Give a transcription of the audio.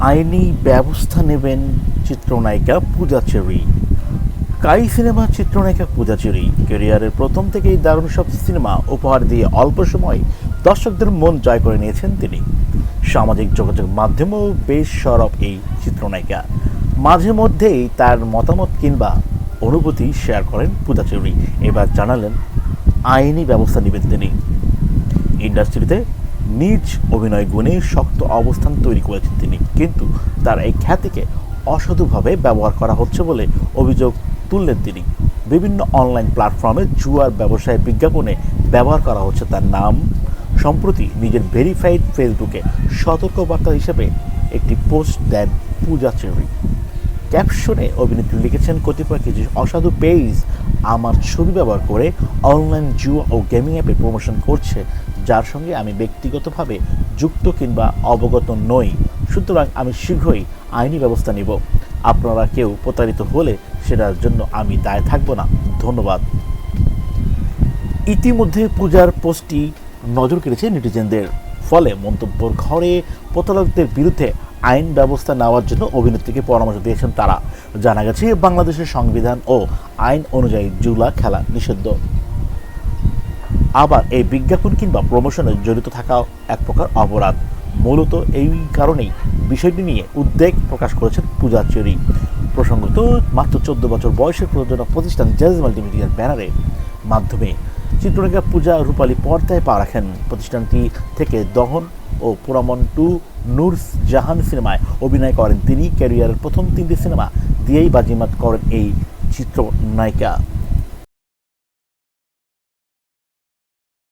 আইনি ব্যবস্থা নেবেন চিত্রনায়িকা পূজা চেরি। কাই সিনেমা চিত্রনায়িকা পূজা চেরি। ক্যারিয়ারের প্রথম থেকেই দারুণ সব সিনেমা উপহার দিয়ে অল্প সময় দর্শকদের মন জয় করে নিয়েছেন তিনি। সামাজিক যোগাযোগ মাধ্যমেও বেশ সরব এই চিত্রনায়িকা। মাঝে মধ্যেই তার মতামত কিংবা অনুভূতি শেয়ার করেন পূজা চেরি। এবার জানালেন, আইনি ব্যবস্থা নেবেন তিনি। ইন্ডাস্ট্রিতে নিজ অভিনয় গুণে শক্ত অবস্থান তৈরি করেছেন তিনি। কিন্তু তার এই খ্যাতিকে অসাধুভাবে ব্যবহার করা হচ্ছে বলে অভিযোগ তুললেন তিনি। বিভিন্ন অনলাইন প্ল্যাটফর্মে জুয়ার ব্যবসায় বিজ্ঞাপনে ব্যবহার করা হচ্ছে তার নাম। সম্প্রতি নিজের ভেরিফাইড ফেসবুকে সতর্কবার্তা হিসেবে একটি পোস্ট দেন পূজা চেরি। ক্যাপশনে অভিনেত্রী লিখেছেন, কতিপয় কিছু অসাধু পেজ আমার ছবি ব্যবহার করে অনলাইন জুয়া ও গেমিং অ্যাপে প্রমোশন করছে যার সঙ্গে আমি ব্যক্তিগতভাবে যুক্ত কিংবা অবগত নই। সুতরাং আমি শীঘ্রই আইনি ব্যবস্থা নিব। আপনারা কেউ প্রতারিত হলে সেটার জন্য আমি দায় থাকব না। ধন্যবাদ। ইতিমধ্যে পূজার পোস্টটি নজর কেড়েছে নেটিজেনদের। ফলে মন্তব্যর ঘরে প্রতারকদের বিরুদ্ধে আইন ব্যবস্থা নেওয়ার জন্য অভিনেত্রীকে পরামর্শ দিয়েছেন তারা। জানা গেছে, বাংলাদেশের সংবিধান ও আইন অনুযায়ী জুলা খেলা নিষিদ্ধ। আবার এই বিজ্ঞাপন কিংবা প্রমোশনে জড়িত থাকা এক প্রকার অপরাধ। মূলত এই কারণেই বিষয়টি নিয়ে উদ্বেগ প্রকাশ করেছেন পূজা চেরি। প্রসঙ্গত, মাত্র চোদ্দ বছর বয়সের প্রযোজনা প্রতিষ্ঠান জেজ মাল্টিমিডিয়ার ব্যানারে মাধ্যমে চিত্রনায়িকা পূজা রূপালী পর্দায় পা রাখেন। প্রতিষ্ঠানটি থেকে দহন ও পুরামন টু নূর জাহান সিনেমায় অভিনয় করেন তিনি। ক্যারিয়ারের প্রথম তিনটি সিনেমা দিয়েই বাজিমাত করেন এই চিত্রনায়িকা।